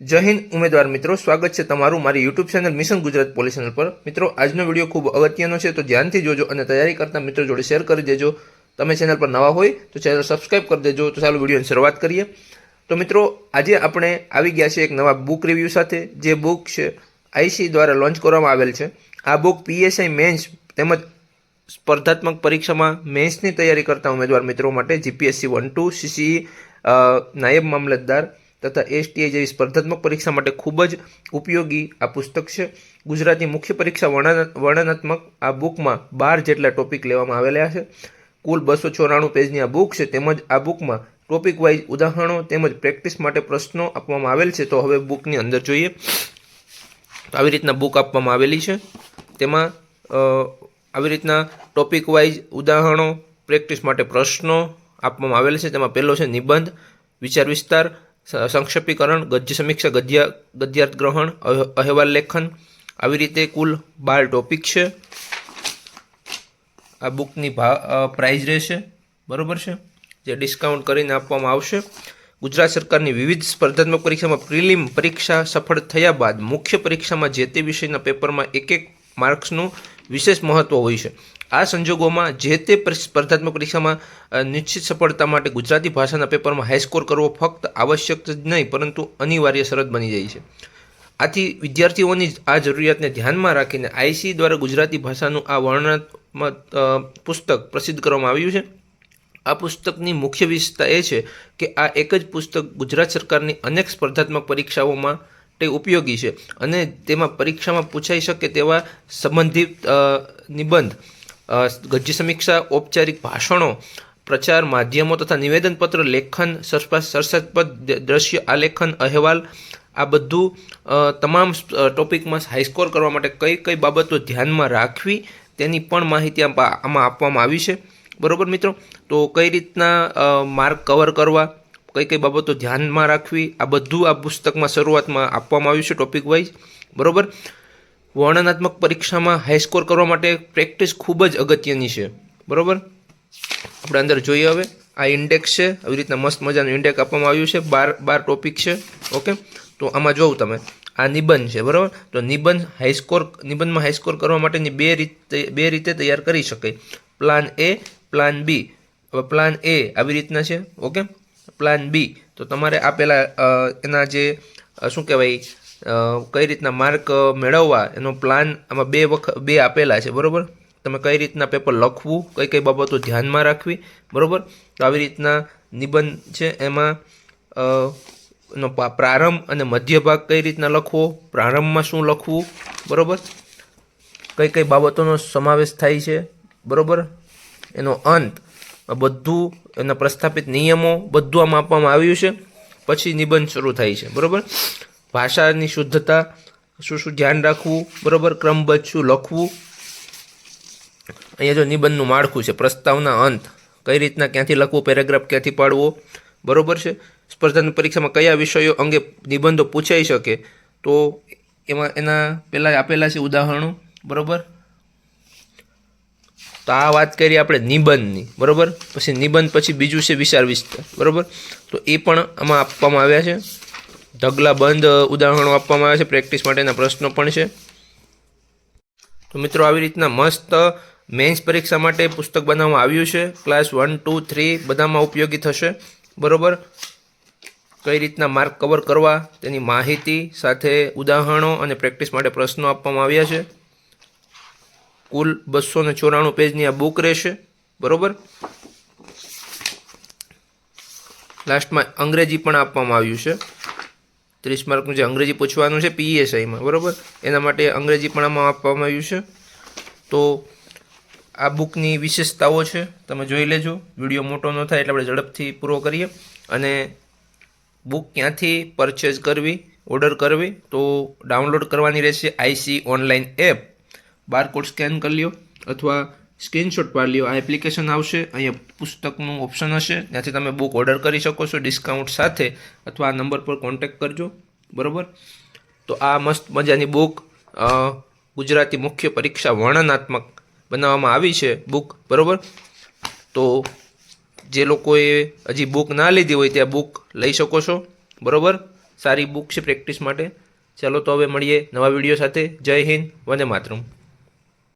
જય હિન્દ ઉમેદવાર મિત્રો, સ્વાગત છે તમારું મારી YouTube channel mission Gujarat police channel પર. મિત્રો, આજનો વીડિયો ખૂબ અગત્યનો છે, તો ધ્યાનથી જોજો અને તૈયારી કરતા મિત્રો જોડે શેર કરી દેજો. તમે ચેનલ પર નવા હોય, તો ચેનલ સબસ્ક્રાઇબ કરી દેજો. તો ચાલો વિડીયોની શરૂઆત કરીએ. તો મિત્રો, આજે આપણે આવી ગયા છે એક નવા બુક રિવ્યૂ સાથે. જે બુક છે આઈસી દ્વારા લોન્ચ કરવામાં આવેલ છે. આ બુક પીએસઆઈ મેન્સ તેમજ સ્પર્ધાત્મક પરીક્ષામાં મેન્સની તૈયારી કરતા ઉમેદવાર મિત્રો માટે જીપીએસસી વન ટુ સીસીઈ નાયબ મામલતદાર તથા એસટીએ જેવી સ્પર્ધાત્મક પરીક્ષા માટે ખૂબ જ ઉપયોગી આ પુસ્તક છે. ગુજરાતી મુખ્ય પરીક્ષા વર્ણન, વર્ણનાત્મક આ બુકમાં બાર જેટલા ટોપિક લેવામાં આવેલા છે. કુલ બસો ચોરાણું પેજની આ બુક છે, તેમજ આ બુકમાં ટોપિક વાઇઝ ઉદાહરણો તેમજ પ્રેક્ટિસ માટે પ્રશ્નો આપવામાં આવેલ છે. તો હવે બુકની અંદર જોઈએ. તો આવી રીતના બુક આપવામાં આવેલી છે. તેમાં આવી રીતના ટોપિક વાઇઝ ઉદાહરણો, પ્રેક્ટિસ માટે પ્રશ્નો આપવામાં આવેલ છે. તેમાં પહેલો છે નિબંધ, વિચાર વિસ્તાર સંક્ષેપીકરણ, ગદ્ય સમીક્ષા, ગદ્ય ગદ્યાર્થ ગ્રહણ અહેવાલ લેખન. આવી રીતે કુલ બાર ટોપિક છે. આ બુકની ભા પ્રાઇઝ રહેશે. બરોબર છે? જે ડિસ્કાઉન્ટ કરીને આપવામાં આવશે. ગુજરાત સરકારની વિવિધ સ્પર્ધાત્મક પરીક્ષામાં પ્રિલિમ પરીક્ષા સફળ થયા બાદ મુખ્ય પરીક્ષામાં જે તે વિષયના પેપરમાં એક એક માર્ક્સનું વિશેષ મહત્વ હોય છે. આ સંજોગોમાં જે તે પરી- સ્પર્ધાત્મક પરીક્ષામાં નિશ્ચિત સફળતા માટે ગુજરાતી ભાષાના પેપરમાં હાઈસ્કોર કરવો ફક્ત આવશ્યક જ નહીં, પરંતુ અનિવાર્ય શરત બની જાય છે. આથી વિદ્યાર્થીઓની આ જરૂરિયાતને ધ્યાનમાં રાખીને આઈસી દ્વારા ગુજરાતી ભાષાનું આ વર્ણનાત્મક પુસ્તક પ્રસિદ્ધ કરવામાં આવ્યું છે. આ પુસ્તકની મુખ્ય વિશેષતા એ છે કે આ એક જ પુસ્તક ગુજરાત સરકારની અનેક સ્પર્ધાત્મક પરીક્ષાઓમાં તે ઉપયોગી છે અને તેમાં પરીક્ષામાં પૂછાઈ શકે તેવા સંબંધિત નિબંધ ગદ્ય સમીક્ષા, ઔપચારિક ભાષણો, પ્રચાર માધ્યમો તથા નિવેદનપત્ર, લેખન સરપા- સરસાત્મક દ- દ્રશ્ય, આલેખન, અહેવાલ, આ બધું તમામ ટોપિકમાં હાઈસ્કોર કરવા માટે કઈ કઈ બાબતો ધ્યાનમાં રાખવી તેની પણ માહિતી આમાં આપવામાં આવી છે. બરાબર મિત્રો? તો કઈ રીતના માર્ક કવર કરવા, કઈ કઈ બાબતો ધ્યાનમાં રાખવી, આ બધું આ પુસ્તકમાં શરૂઆતમાં આપવામાં આવ્યું છે ટોપિક વાઇઝ બરોબર? વર્ણનાત્મક પરીક્ષામાં હાઈસ્કોર કરવા માટે પ્રેક્ટિસ ખૂબ જ અગત્યની છે. બરાબર? આપણે અંદર જોઈએ હવે. આ ઇન્ડેક્સ છે. આવી રીતના મસ્ત મજાનું ઇન્ડેક્સ આપવામાં આવ્યું છે. બાર બાર ટોપિક છે. ઓકે તો આમાં જોઉં તમે. આ નિબંધ છે. બરાબર? તો નિબંધ હાઈસ્કોર નિબંધમાં હાઈસ્કોર કરવા માટેની બે રીતે બે રીતે તૈયાર કરી શકાય. પ્લાન એ પ્લાન બી હવે પ્લાન એ આવી રીતના છે. ઓકે પ્લાન બી તો તમારે આપેલા અ, એના જે શું કહેવાય? કઈ રીતના માર્ક મેળવવા એનો પ્લાન આમાં બે વખત બે આપેલા છે, બરાબર? તમે કઈ રીતના પેપર લખવું, કઈ કઈ બાબતો ધ્યાનમાં રાખવી, બરાબર? તો આવી રીતના નિબંધ છે, એમાં એનો પ્રારંભ અને મધ્ય ભાગ કઈ રીતના લખવો, પ્રારંભમાં શું લખવું, બરાબર? કઈ કઈ બાબતોનો સમાવેશ થાય છે, બરાબર? એનો અંત બધું, એના પ્રસ્થાપિત નિયમો બધું આમાં આપવામાં આવ્યું છે, પછી નિબંધ શરૂ થાય છે, બરાબર? ભાષાની શુદ્ધતા, શું શું ધ્યાન રાખવું, બરાબર ક્રમબદ્ધ શું લખવું. અહીંયા જો નિબંધનું માળખું છે, પ્રસ્તાવના અંત. કઈ રીતના ક્યાંથી લખવું, પેરેગ્રાફ ક્યાંથી પાડવો, બરોબર છે? સ્પર્ધાની પરીક્ષામાં કયા વિષયો અંગે નિબંધો પૂછાઈ શકે? તો એમાં એના પહેલાં આપેલા છે ઉદાહરણો, બરોબર? તો આ વાત કરી આપણે નિબંધની, બરાબર? પછી નિબંધ પછી બીજું છે વિચાર વિસ્તાર, બરાબર? તો એ પણ આમાં આપવામાં આવ્યા છે. ઢગલા બંધ ઉદાહરણો આપવામાં આવ્યા છે. પ્રેક્ટિસ માટેના પ્રશ્નો પણ છે. તો મિત્રો, આવી રીતના મસ્ત મેન્સ પરીક્ષા માટે પુસ્તક બનાવવામાં આવ્યું છે. ક્લાસ વન, ટુ, થ્રી બધામાં ઉપયોગી થશે. બરોબર? કઈ રીતના માર્ક કવર કરવા તેની માહિતી સાથે ઉદાહરણો અને પ્રેક્ટિસ માટે પ્રશ્નો આપવામાં આવ્યા છે. કુલ બસો ને ચોરાણું પેજની આ બુક રહેશે. બરાબર? લાસ્ટમાં અંગ્રેજી પણ આપવામાં આવ્યું છે. ત્રીસ માર્કનું જે અંગ્રેજી પૂછવાનું છે પીએસઆઈમાં બરાબર? એના માટે અંગ્રેજી પણ આમાં આપવામાં આવ્યું છે. તો આ બુકની વિશેષતાઓ છે, તમે જોઈ લેજો. વીડિયો મોટો ન થાય એટલે આપણે ઝડપથી પૂરો કરીએ. અને બુક ક્યાંથી પરચેઝ કરવી, ઓર્ડર કરવી, તો ડાઉનલોડ કરવાની રહેશે IC online app. Barcode scan કરી લ્યો. અથવા સ્ક્રીનશોટ પાડી લ્યો. આ એપ્લિકેશન આવશે. અહીંયા પુસ્તકનું ઓપ્શન હશે. ત્યાંથી તમે બુક ઓર્ડર કરી શકો છો ડિસ્કાઉન્ટ સાથે અથવા આ નંબર પર કોન્ટેક્ટ કરજો. બરાબર? તો આ મસ્ત મજાની બુક ગુજરાતી મુખ્ય પરીક્ષા વર્ણનાત્મક બનાવવામાં આવી છે બુક બરાબર? તો જે લોકોએ હજી બુક ના લીધી હોય ત્યાં બુક લઈ શકો છો. બરાબર? સારી બુક છે પ્રેક્ટિસ માટે. ચાલો તો હવે મળીએ નવા વીડિયો સાથે. જય હિન્દ. વંદે માતરમ.